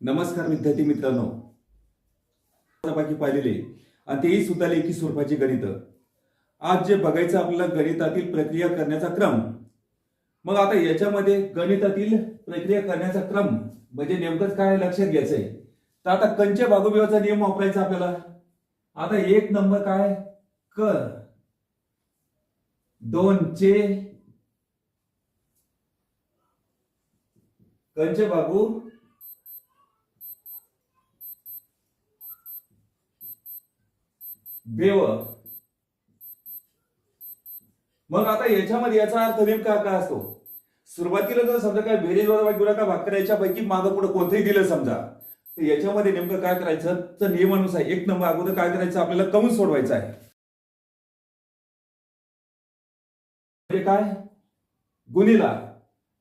नमस्कार विद्यार्थी मित्रांनो. बाकी पाहिलेले. आणि तेही सुद्धा लेखी स्वरूपाची गणित. आज जे बघायचं आपल्याला गणितातील प्रक्रिया करण्याचा क्रम. मग आता याच्यामध्ये गणितातील प्रक्रिया करण्याचा क्रम म्हणजे नेमकंच काय लक्षात घ्यायचंय. तर आता कंचे भागोबिवाचा नियम वापरायचा आपल्याला. आता एक नंबर काय? क. दोन चे. कंचे बागू बेव मग आता याच्यामध्ये याचा अर्थ नेमका काय असतो? सुरुवातीला जर समजा काय बेरीज वजा गुणाकार भाग याच्यापैकी मागं पुढे कोणतंही दिलं समजा तर याच्यामध्ये नेमकं काय करायचं? तर नियमानुसार एक नंबर अगोदर काय करायचं? आपल्याला कमी सोडवायचं आहे. म्हणजे काय? गुणिला.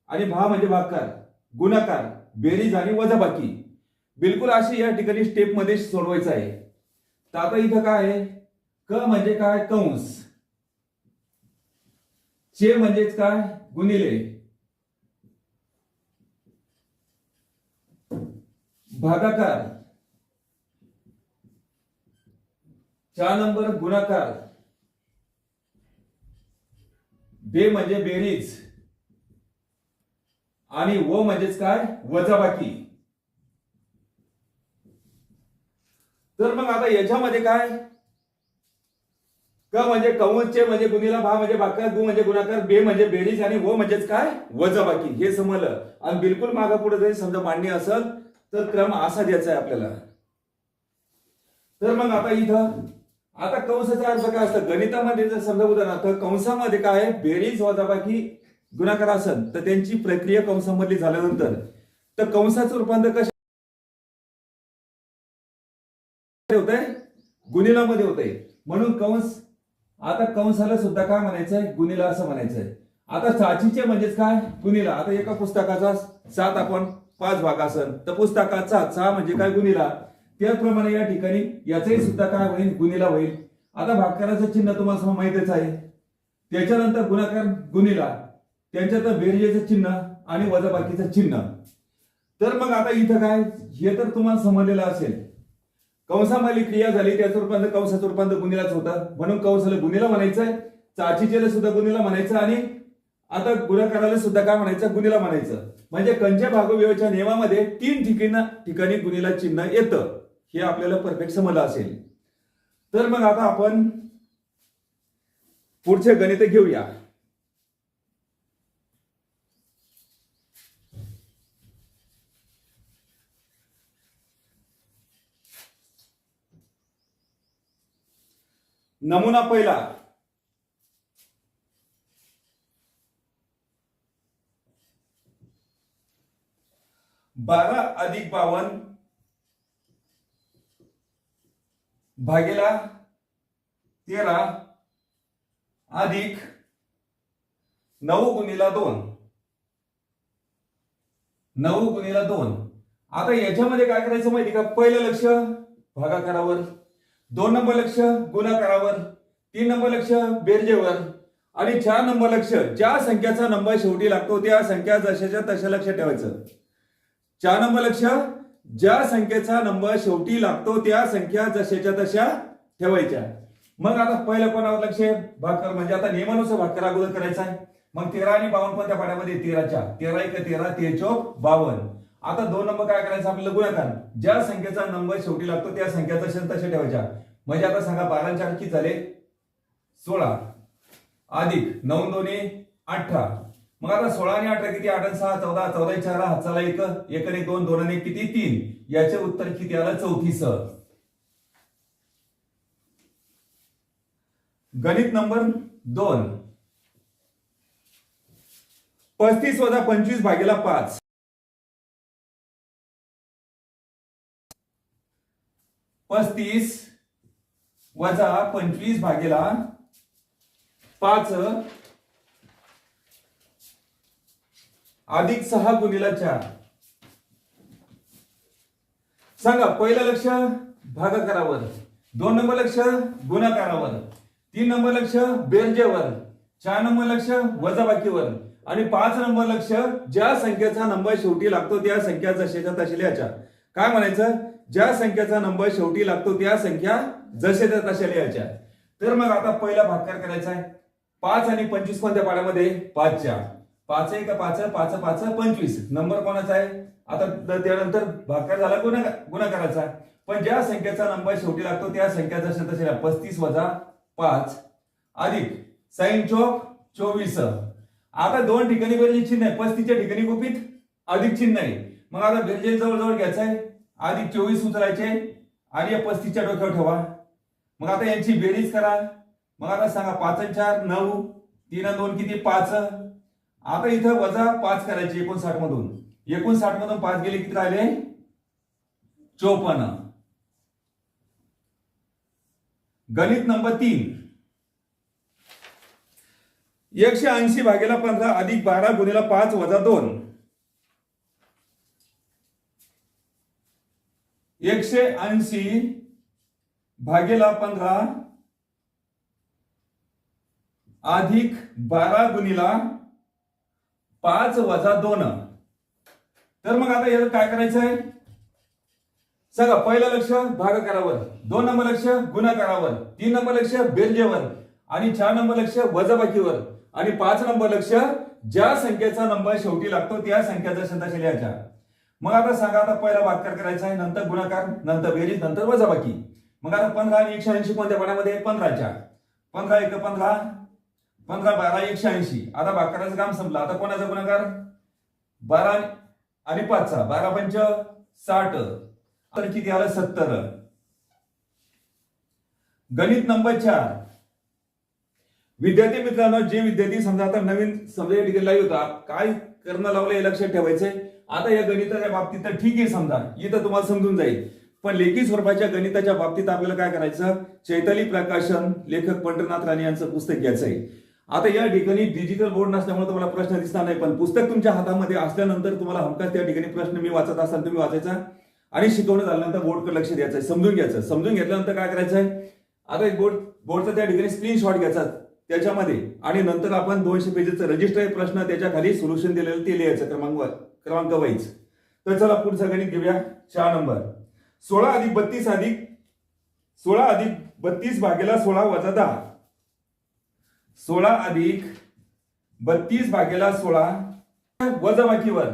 आणि भा म्हणजे भाकार गुणाकार. बेरीज आणि वजाबाकी. बिलकुल अशी या ठिकाणी स्टेपमध्ये सोडवायचं आहे. तर आता इथं काय आहे? क म्हणजे काय? कंस. चे म्हणजेच काय? गुणिले. भागाकार. चार नंबर गुणाकार. बे म्हणजे बेरीज. आणि व म्हणजेच काय? वजाबाकी. तर मग आता याच्यामध्ये काय? क म्हणजे कंवचे म्हणजे गुणीला भा म्हणजे बाकार गु म्हणजे गुणाकार बे म्हणजे बेरीज आणि व म्हणजेच काय? वजाबाकी. हे समजलं आणि बिलकुल मागा पुढे जरी समजा मांडणी असेल तर क्रम असा द्यायचा आहे आपल्याला. तर मग आता इथं आता कंसाचा अर्थ काय असतं? गणितामध्ये जर समजा उदाहरणार्थ कंसामध्ये काय आहे? बेरीज वजाबाकी गुणाकार असेल तर त्यांची प्रक्रिया कंसामधली झाल्यानंतर तर कंसाचं रूपांतर कशा होत आहे गुणिलामध्ये होत आहे म्हणून कंस आता कंसाला सुद्धा काय म्हणायचंय? गुणिला असं म्हणायचंय. आता साचीचे म्हणजेच काय? गुनीला आता एका पुस्तकाचा सात आपण पाच भाग असन. तर पुस्तकाचा सहा म्हणजे काय गुनीला त्याचप्रमाणे या ठिकाणी याचंही सुद्धा काय होईल? गुनीला होईल. आता भागकाराचं चिन्ह तुम्हाला माहितीच आहे. त्याच्यानंतर गुणाकार गुन्हेला त्यांच्यात बेरजेचं चिन्ह आणि वजाबाकीचं चिन्ह. तर मग आता इथं काय? हे तर तुम्हाला समजलेलं असेल. कंसामध्ये क्रिया झाली त्याचं रूपांतर कंसाचं रूपांतर गुन्हेलाच होतं. म्हणून कंसाला गुन्हेला म्हणायचंय चाचीचेला सुद्धा गुन्हेला म्हणायचं आणि आता गुन्हेगाराला सुद्धा काय म्हणायचं? गुन्हेला म्हणायचं. म्हणजे कंचे भागविवाच्या नियमामध्ये तीन ठिकाणी ठिकाणी गुन्हेला चिन्ह येतं. हे आपल्याला परफेक्ट समजलं असेल. तर मग आता आपण पुढचे गणित घेऊया. नमुना पहिला. बारा अधिक बावन. भागेला तेरा अधिक नऊ गुणीला दोन. नऊ गुणीला दोन. आता याच्यामध्ये काय करायचं माहिती का? पहिलं लक्ष भागाकारावर. दोन नंबर लक्ष गुणाकारावर तीन नंबर लक्ष बेरजेवर आणि चार नंबर लक्ष ज्या संख्याचा नंबर शेवटी लागतो त्या संख्या जशाच्या तशा लक्ष ठेवायचं. चार नंबर लक्ष ज्या संख्येचा नंबर शेवटी लागतो त्या संख्या जशाच्या तशा ठेवायच्या. मग आता पहिल्या कोणावर लक्ष आहे? भाकर म्हणजे आता नियमानुसार भाकर अगोदर करायचा आहे. मग तेरा आणि बावन्न कोणत्या पाण्यामध्ये तेराच्या. तेरा एक तेरा ते चौक बावन्न. आता दोन नंबर काय करायचं? आपल्याला गुणाकार ज्या संख्येचा नंबर शेवटी लागतो त्या संख्या तशा तशा ठेवायच्या म्हणजे आता सांगा बारांच्या चार किती झाले? सोळा. अधिक नऊ दोन्ही अठरा. मग आता सोळा आणि अठरा किती? आठ आणि सहा चौदा. चौदा आणि चार हाताला एक. एक आणि दोन दोन आणि किती? तीन. याचे उत्तर किती आलं? चौतीस. गणित नंबर दोन. पस्तीस वजा पंचवीस भागेला पाच. पस्तीस वजा पंचवीस भागेला पाच अधिक सहा गुणिला चार. सांगा पहिलं लक्ष भागाकारावर दोन नंबर लक्ष गुणाकारावर तीन नंबर लक्ष बेरजेवर चार नंबर लक्ष वजाबाकीवर आणि पाच नंबर लक्ष ज्या संख्येचा नंबर शेवटी लागतो त्या संख्या जशाच्या तशा काय म्हणायचं? ज्या संख्येचा नंबर शेवटी लागतो त्या संख्या जसे त्या तशा लिहायच्या. तर मग आता पहिला भागकार करायचा आहे. पाच आणि पंचवीस कोणत्या पाड्यामध्ये पाचच्या. पाच एक पाच पाच पाच पंचवीस. नंबर कोणाचा आहे? आता त्यानंतर भागकार झाला गुन्हा गुणाकाराचा पण ज्या संख्येचा नंबर शेवटी लागतो त्या संख्या जशा तशा पस्तीस वजा पाच. अधिक. साईन चौक चोवीस. आता दोन ठिकाणी बेरजे चिन्ह आहे. पस्तीसच्या ठिकाणी गुपित अधिक चिन्ह आहे. मग आता बेरजे जवळजवळ घ्यायचं आहे. अधिक चोवीस उचलायचे आणि या पस्तीसच्या डोक्यावर ठेवा. मग आता यांची बेरीज करा. मग आता सांगा पाच चार नऊ तीन दोन किती? पाच. आता इथं वजा पाच करायचे एकोणसाठ मधून. एकोणसाठ मधून पाच गेले किती राहिले? चोपन्न. गणित नंबर तीन. एकशे ऐंशी भागेला पंधरा अधिक बारा गुन्हेला पाच वजा दोन. एकशे ऐंशी भागेला पंधरा अधिक बारा गुणीला पाच वजा दोन. तर मग आता याचं काय करायचं आहे? सगळं पहिलं लक्ष भागाकारावर दोन नंबर लक्ष गुणाकारावर तीन नंबर लक्ष बेरजेवर आणि चार नंबर लक्ष वजाबाकीवर आणि पाच नंबर लक्ष ज्या संख्येचा नंबर शेवटी लागतो त्या संख्येचा शब्दाशी लिहायच्या मग आता सांगा आता पहिला भागाकार करायचा आहे नंतर गुणाकार नंतर बेरीज नंतर वजाबाकी. मग आता पंधरा आणि एकशे ऐंशी कोणत्या पाण्यामध्ये पंधराच्या पंधरा एक पंधरा. पंधरा बारा एकशे ऐंशी. आता भागकाराचं काम संपलं. आता कोणाचा गुणाकार? बारा आणि पाचचा. बारा पंच साठ. तर किती आलं? सत्तर. गणित नंबर चार. विद्यार्थी मित्रांनो जे विद्यार्थी समजा आता नवीन सब्जेक्ट गेला होता काय करणं लावलं हे लक्षात ठेवायचंय. आता या गणिताच्या बाबतीत तर ठीक आहे समजा. इथं तुम्हाला समजून जाईल. पण लेखी स्वरूपाच्या गणिताच्या बाबतीत आपल्याला काय करायचं? चैताली प्रकाशन लेखक पंढरनाथ राणे यांचं पुस्तक घ्यायचं आहे. आता या ठिकाणी डिजिटल बोर्ड नसल्यामुळे तुम्हाला प्रश्न दिसणार नाही पण पुस्तक तुमच्या हातामध्ये असल्यानंतर तुम्हाला हमखास त्या ठिकाणी प्रश्न मी वाचत असाल तुम्ही वाचायचा. आणि शिकवणं झाल्यानंतर बोर्डकडे लक्ष द्यायचं समजून घ्यायचं. समजून घेतल्यानंतर काय करायचं आहे आता एक बोर्ड बोर्डचा त्या ठिकाणी स्क्रीनशॉट घ्यायचा त्याच्यामध्ये. आणि नंतर आपण दोनशे पेजेसचं रजिस्टर प्रश्न त्याच्याखाली सोल्युशन दिलेलं ते लिहायचं क्रमांकवर. क्रमांक वाईज. तर चला पुढचा गणित घेऊया. चार नंबर. सोळा अधिक बत्तीस अधिक सोळा अधिक बत्तीस भागेला सोळा वजा दहा. सोळा अधिक बत्तीस भागेला सोळा वजाबाकीवर.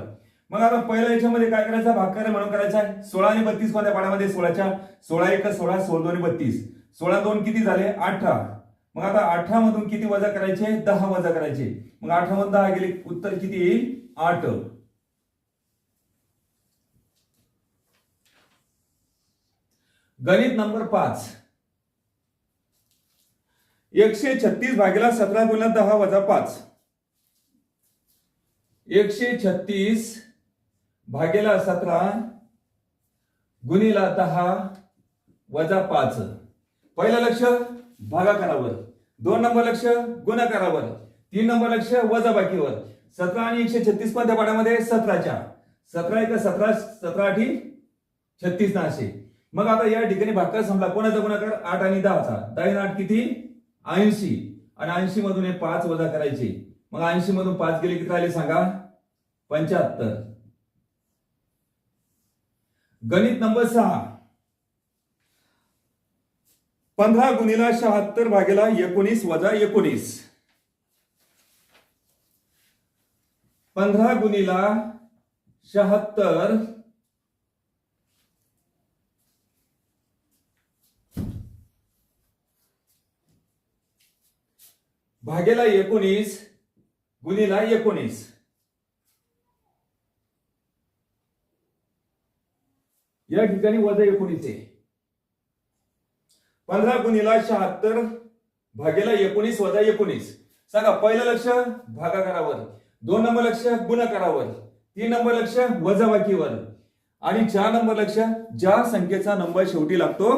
मग आता पहिल्या याच्यामध्ये काय करायचा? भागकार म्हणून करायचा आहे. सोळा आणि बत्तीस कोणत्या पाण्यामध्ये सोळाच्या. सोळा एक सोळा सोळा दोन बत्तीस. सोळा दोन किती झाले? अठरा. मग आता अठरा मधून किती वजा करायचे? दहा वजा करायचे. मग अठरा मधून दहा गेले उत्तर किती येईल? आठ. गणित नंबर पाच. एकशे छत्तीस भागेला सतरा गुणा दहा वजा पाच. एकशे छत्तीस भागेला सतरा गुणीला दहा वजा पाच. पहिलं लक्ष भागाकारावर. दोन नंबर लक्ष गुणाकारावर. तीन नंबर लक्ष वजाबाकीवर सतरा आणि एकशे छत्तीस कोणत्या पाठामध्ये? सतराच्या. सतरा एक सतरा सतरा आठी छत्तीस नाशे मग आता या ठिकाणी भागाकार संपला. कोणाचा गुणाकार? आठ आणि दहाचा. दहा आठ किती? ऐंशी. आणि ऐंशी मधून हे पाच वजा करायचे. मग ऐंशी मधून पाच गेले किती राहिले सांगा? पंच्याहत्तर. गणित नंबर सहा. पंधरा गुणिला शहात्तर भागेला एकोणीस वजा एकोणीस. पंधरा गुणिला शहात्तर भागेला एकोणीस गुणीला एकोणीस. या ठिकाणी वजा एकोणीस आहे. पंधरा गुणिला शहात्तर भागेला एकोणीस वजा एकोणीस. सांगा पहिलं लक्ष भागाकारावर दोन नंबर लक्ष गुणाकारावर तीन नंबर लक्ष वजाबाकीवर. आणि चार नंबर लक्ष ज्या संख्येचा नंबर शेवटी लागतो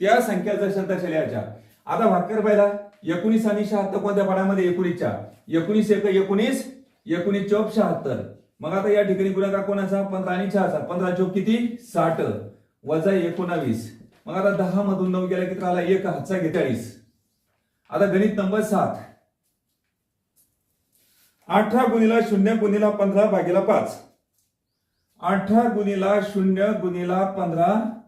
त्या संख्याचा शब्द लिहायच्या आता भाकर पहिला एकोणीस आणि शहात्तर कोणत्या पाण्यामध्ये एकोणीसच्या. एकोणीस एक एकोणीस एकोणीस चौक शहात्तर. मग आता या ठिकाणी गुणाकार कोणाचा? पंधरा आणि चारचा पंधरा चौक किती? साठ. वजा एकोणावीस. मग आता दहा मधून नऊ गेला किती राहिला एक हातचा बेचाळीस. आता गणित नंबर सात. अठरा गुणिला शून्य गुणिला पंधरा भागीला पाच. अठरा गुणिला शून्य गुणिला पंधरा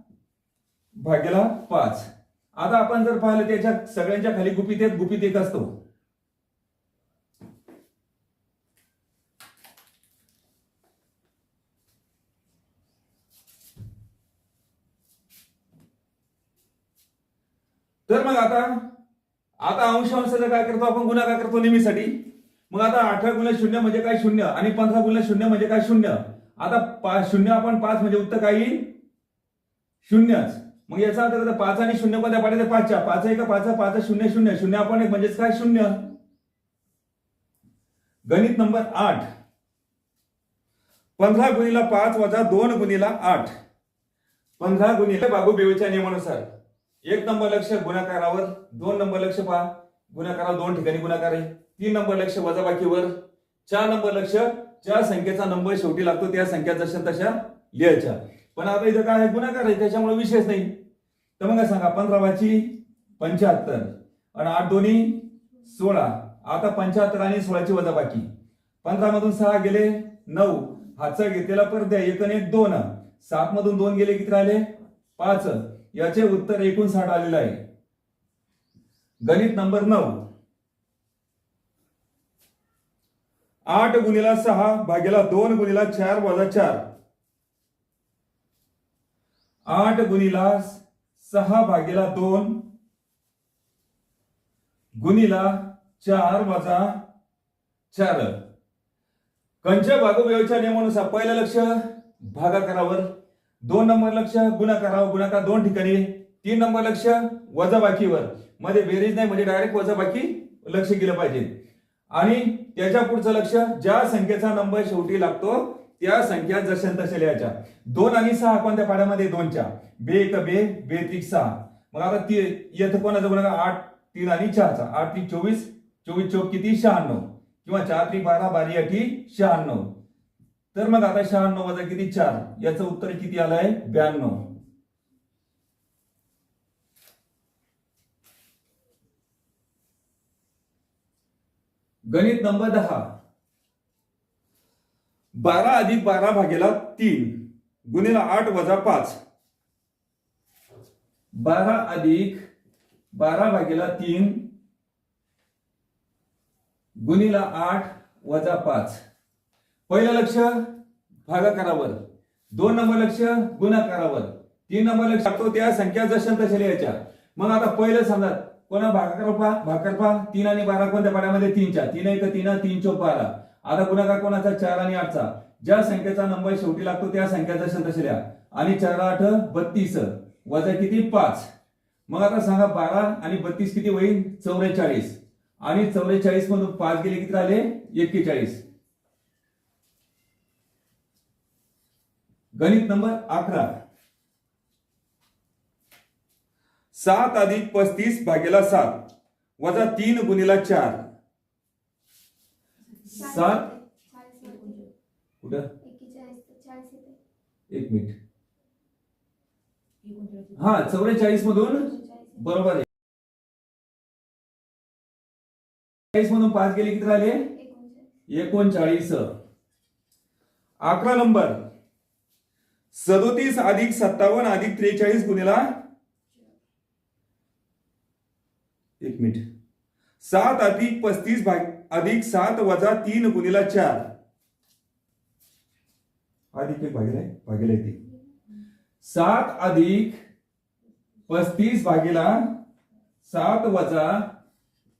भागीला पाच. आता आपण जर पाहिलं त्याच्या सगळ्यांच्या खाली गुपित एक गुपित एक असतो. तर मग आता आता अंश काय करतो आपण? गुन्हा काय करतो नेहमीसाठी. मग आता अठरा गुन्हे शून्य म्हणजे काय शून्य? आणि पंधरा गुन्हे शून्य म्हणजे काय शून्य? आता शून्य आपण पाच म्हणजे उत्तर काय येईल? शून्यच. मग याचा अर्थ पाच आणि शून्य कोणत्या पाच पाचच्या. पाच एक पाच पाच शून्य शून्य. शून्य आपण एक म्हणजेच काय? शून्य. गणित नंबर आठ. पंधरा गुणीला पाच वजा दोन गुणिला आठ. पंधरा गुणीला बाबू बेवेच्या नियमानुसार. एक नंबर लक्ष गुणाकारावर दोन नंबर लक्ष पहा. गुणाकारावर दोन ठिकाणी गुणाकार आहे. तीन नंबर लक्ष वजाबाकीवर. चार नंबर लक्ष ज्या संख्येचा नंबर शेवटी लागतो त्या संख्या जशा तशा लिहायच्या. पण आता इथं काय आहे? आहे त्याच्यामुळे विशेष नाही. तर मग काय सांगा? पंधरावाची पंच्याहत्तर. आणि आठ दोन्ही सोळा. आता पंच्याहत्तर आणि सोळाची वजाबाकी. पंधरा मधून सहा गेले नऊ. हातचा घेतलेला परत द्या एक आणि एक दोन. सात मधून दोन गेले किती राहिले? पाच. याचे उत्तर एकूण साठ आलेलं आहे. गणित नंबर नऊ. आठ गुणिला सहा भागेला दोन गुणिला चार वजा चार. आठ गुणिला सहा भागीला दोन. गुणिला चार वजा चार. कंच भागोव्यवच्या नियमानुसार पहिलं लक्ष भागाकारावर दोन नंबर लक्ष गुणाकारावर गुणाकार दोन ठिकाणी. तीन नंबर लक्ष वजाबाकीवर मध्ये बेरीज नाही म्हणजे डायरेक्ट वजाबाकी लक्ष केलं पाहिजे. आणि त्याच्या पुढचं लक्ष ज्या संख्येचा नंबर शेवटी लागतो त्या संख्या जशा तशा लिहायच्या. दोन आणि सहा कोणत्या पाड्यामध्ये दोनच्या. बे एक बे बे त्रिक सहा. मग आता ती येतं कोणाचं गुणाकार आठ तीन आणि चारचा. आठ तीन चोवीस. चोवीस चौक किती? शहाण्णव. किंवा चार त्रिक बारा बारी अठी शहाण्णव. तर मग आता शहाण्णव वजा किती? चार. याचं उत्तर किती आलंय? ब्याण्णव. गणित नंबर दहा. बारा अधिक बारा भागेला तीन. गुणिला आठ वजा पाच. बारा अधिक बारा भागेला तीन. गुणिला आठ वजा पाच. पहिलं लक्ष भागाकारावर. दोन नंबर लक्ष गुणाकारावर. तीन नंबर लक्ष लागतो त्या संख्या जशा तशा लिहायच्या मग आता पहिलं समजा कोणा भागाकार पहा भागाकार पहा. तीन आणि बारा कोणत्या पाड्यामध्ये? तीनच्या. तीन एक तीन तीन चो बारा. आता गुणाकार कोणाचा? चार आणि आठचा. ज्या संख्येचा नंबर शेवटी लागतो त्या संख्याचा जशा लिहा. आणि चार आठ बत्तीस. वजा किती? पाच. मग आता सांगा बारा आणि बत्तीस किती होईल? चौवेचाळीस आणि चौवेचाळीस मधून पाच गेले किती राहिले? एक्केचाळीस. गणित नंबर अकरा. सात अधिक पस्तीस भागेला सात. वजा तीन गुणिला चार. सात कुठं? एक मिनिट. हा चौवेचाळीस मधून बरोबर आहे. चाळीस मधून पाच गेले किती राहिले? एकोणचाळीस. अकरा नंबर. सदोतीस अधिक सत्तावन्न अधिक त्रेचाळीस गुणेला एक मिनिट. सात अधिक पस्तीस भाग अधिक सात वजा तीन गुणिला चार. अधिक एक भागिले भागिले तीन. सात अधिक पस्तीस भागेला सात वजा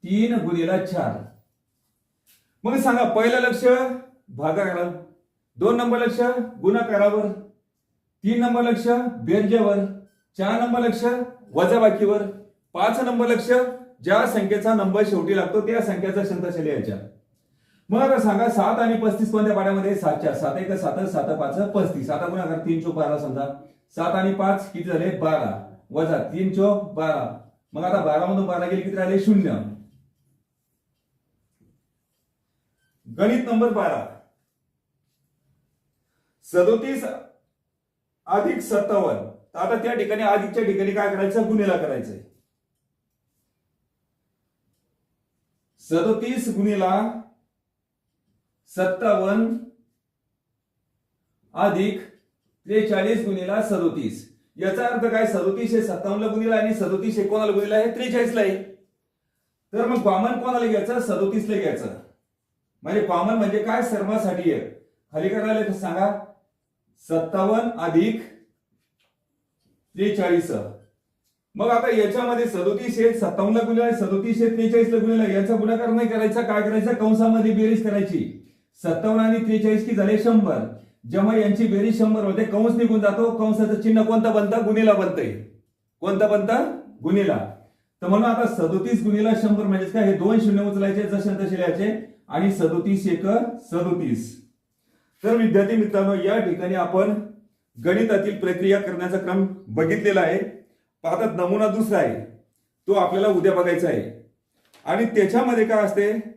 तीन गुणिला चार. मग सांगा पहिलं लक्ष भागाकार दोन नंबर लक्ष गुणाकारावर तीन नंबर लक्ष बेरजेवर चार नंबर लक्ष वजाबाकीवर पाच नंबर लक्ष ज्या संख्येचा नंबर शेवटी लागतो त्या संख्येचा संतश लिहायच्या मग आता सांगा सात आणि पस्तीस कोणत्या पाड्यामध्ये? सातच्या. सात एक सात सात पाच पस्तीस. आता गुणाकार तीन चौक बारा समजा. सात आणि पाच किती झाले? बारा. वजा तीन चौक बारा. मग आता बारा मधून बारा गेले किती राहिले? शून्य. गणित नंबर बारा. सदोतीस अधिक सत्तावन्न. आता त्या ठिकाणी अधिकच्या ठिकाणी काय करायचं? गुन्हेला करायचंय. सदोतीस गुणिला सत्तावन्न अधिक त्रेचाळीस गुणिला सदोतीस. याचा अर्थ काय? सदोतीस हे सत्तावन्नला गुणिला आणि सदोतीस हे कोणाला गुणिला? आहे त्रेचाळीसला आहे. तर मग कॉमन कोणाला घ्यायचं? सदोतीसला घ्यायचं. म्हणजे कॉमन म्हणजे काय? सर्वांसाठी आहे खाली करायला तर सांगा. सत्तावन्न अधिक त्रेचाळीस. मग आता याच्यामध्ये सदोतीस हे सत्तावन्नला गुणिला आहे सदोतीस हे त्रेचाळीसला गुणिला आहे. याचा गुणाकार नाही करायचा. काय करायचा? कंसामध्ये बेरीज करायची. सत्तावन्न आणि त्रेचाळीस की झाले शंभर. जेव्हा यांची बेरीज शंभर होते कंस निघून जातो. कंसाचं चिन्ह कोणतं बनतं? गुणिला बनतंय. कोणतं बनतं? गुणिला तर म्हणून आता सदोतीस गुणिला शंभर म्हणजे काय? हे दोन शून्य उचलायचे जसे तसे लिहायचे. आणि सदोतीस एक सदोतीस. तर विद्यार्थी मित्रांनो या ठिकाणी आपण गणितातील प्रक्रिया करण्याचा क्रम बघितलेला आहे. आता नमुना दुसरा आहे. तो आपल्याला उद्या बघायचा आहे. आणि त्याच्यामध्ये काय असते?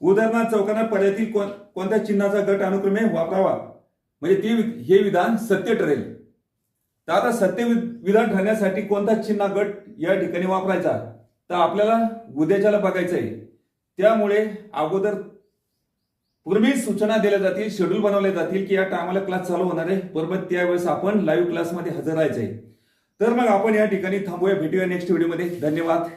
उदाहरणार्थ चौकांना पर्यायातील कोण- कोणत्या चिन्हाचा गट अनुक्रमे वापरावा? म्हणजे ते हे विधान सत्य ठरेल. तर आता सत्य विधान ठरण्यासाठी कोणता चिन्ह गट या ठिकाणी वापरायचा? तर आपल्याला उद्याच्याला बघायचं आहे. त्यामुळे अगोदर पूर्वी सूचना दिल्या जातील शेड्यूल बनवले जातील की या टायमाला क्लास चालू होणार आहे. बरोबर त्यावेळेस आपण लाईव्ह क्लासमध्ये हजर राहायचं आहे. तर मग आपण या ठिकाणी थांबूया. भेटूया नेक्स्ट व्हिडिओमध्ये धन्यवाद.